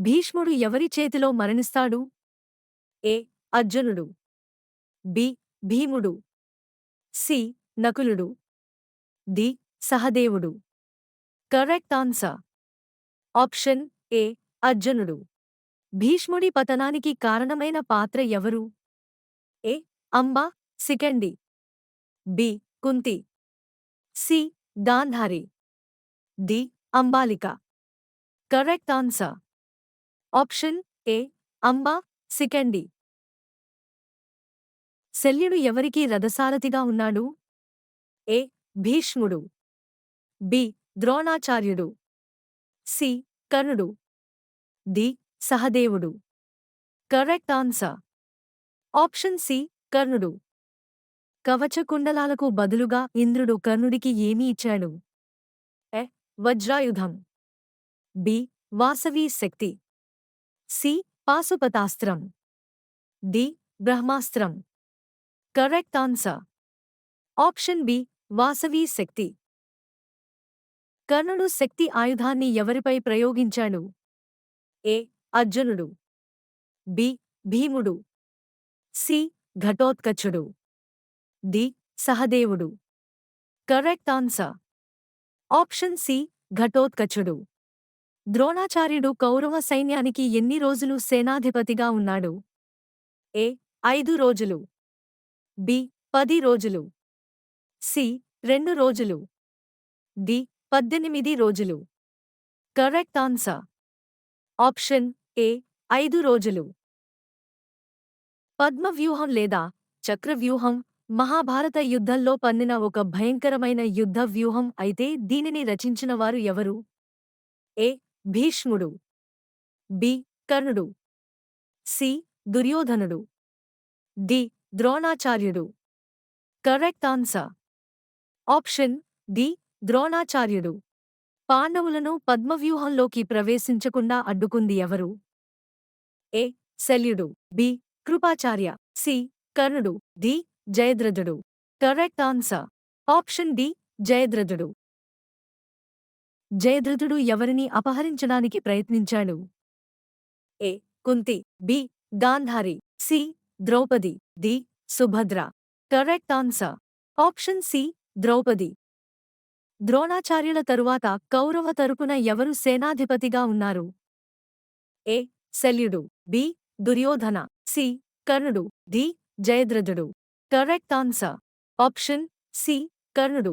భీష్ముడు ఎవరి చేతిలో మరణిస్తాడు? ఏ. అర్జునుడు. బి. భీముడు. సి. నకులుడు. డి. సహదేవుడు. Correct answer. Option A. అర్జునుడు. భీష్ముడి పతనానికి కారణమైన పాత్ర ఎవరు? A. Amba. Shikhandi. B. Kunti. C. Gandhari. D. Ambalika. Correct answer. Option A Amba. Shikhandi. శల్యుడు ఎవరికి రథసారథిగా ఉన్నాడు? ఏ భీష్ముడు. బి ద్రోణాచార్యుడు. సి కర్ణుడు. డి సహదేవుడు. Correct answer. ఆప్షన్ సి కర్ణుడు. కవచకుండలాలకు బదులుగా ఇంద్రుడు కర్ణుడికి ఏమి ఇచ్చాడు? ఎ వజ్రాయుధం. బి వాసవీ శక్తి. సి. పాశుపతాస్త్రం. డి. బ్రహ్మాస్త్రం. Correct answer. Option B. Vasavi శక్తి. కర్ణుడు శక్తి ఆయుధాన్ని ఎవరిపై ప్రయోగించాడు? ఏ. అర్జునుడు. బి. భీముడు. సి. ఘటోత్కచుడు. డి. సహదేవుడు. Correct answer. Option C. ఘటోత్కచుడు. ద్రోణాచార్యుడు కౌరవ సైన్యానికి ఎన్ని రోజులు సేనాధిపతిగా ఉన్నాడు? ఏ. ఐదు రోజులు. బి. పది రోజులు. సి. రెండు రోజులు. డి. పద్దెనిమిది రోజులు. Correct answer. Option A. ఐదు రోజులు. పద్మవ్యూహం లేదా చక్రవ్యూహం మహాభారత యుద్ధంలో పన్నిన ఒక భయంకరమైన యుద్ధ వ్యూహం అయితే దీనిని రచించినవారు ఎవరు? ఏ. భీష్ముడు బి. కర్ణుడు సి. దుర్యోధనుడు డి. ద్రోణాచార్యుడు. Correct answer. Option D. ద్రోణాచార్యుడు. పాండవులను పద్మవ్యూహంలోకి ప్రవేశించకుండా అడ్డుకుంది ఎవరు? ఏ. శల్యుడు బి. కృపాచార్య సి. కర్ణుడు D. జయద్రథుడు. Correct answer. Option D. జయద్రథుడు. జయద్రథుడు ఎవరిని అపహరించడానికి ప్రయత్నించాడు? A. Kunti B. Gandhari C. Draupadi D. Subhadra. Correct answer. Option C. Draupadi. ద్రోణాచార్యుల తరువాత కౌరవ తరపున ఎవరు సేనాధిపతిగా ఉన్నారు? ఏ. శల్యుడు బి. దుర్యోధన సి. కర్ణుడు డి. జయద్రథుడు కరెక్ట్ ఆన్సర్. Option C. కర్ణుడు.